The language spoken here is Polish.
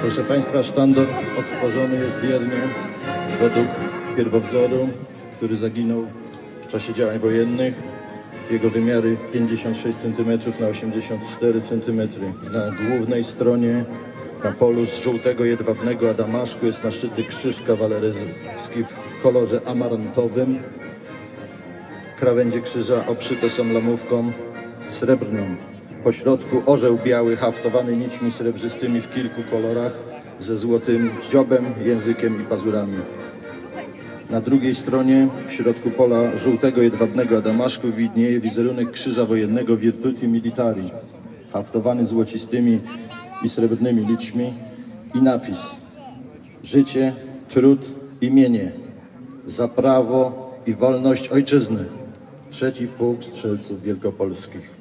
Proszę Państwa, sztandar odtworzony jest wiernie według pierwowzoru, który zaginął w czasie działań wojennych. Jego wymiary 56 cm na 84 cm. Na głównej stronie na polu z żółtego jedwabnego adamaszku jest naszyty krzyż kawaleryjski w kolorze amarantowym. Krawędzie krzyża obszyte są lamówką srebrną. Po środku orzeł biały haftowany nićmi srebrzystymi w kilku kolorach ze złotym dziobem, językiem i pazurami. Na drugiej stronie, w środku pola żółtego jedwabnego adamaszku widnieje wizerunek krzyża wojennego Virtuti Militari, haftowany złocistymi i srebrnymi liczmi i napis Życie, trud i mienie za prawo i wolność ojczyzny. Trzeci pułk strzelców wielkopolskich.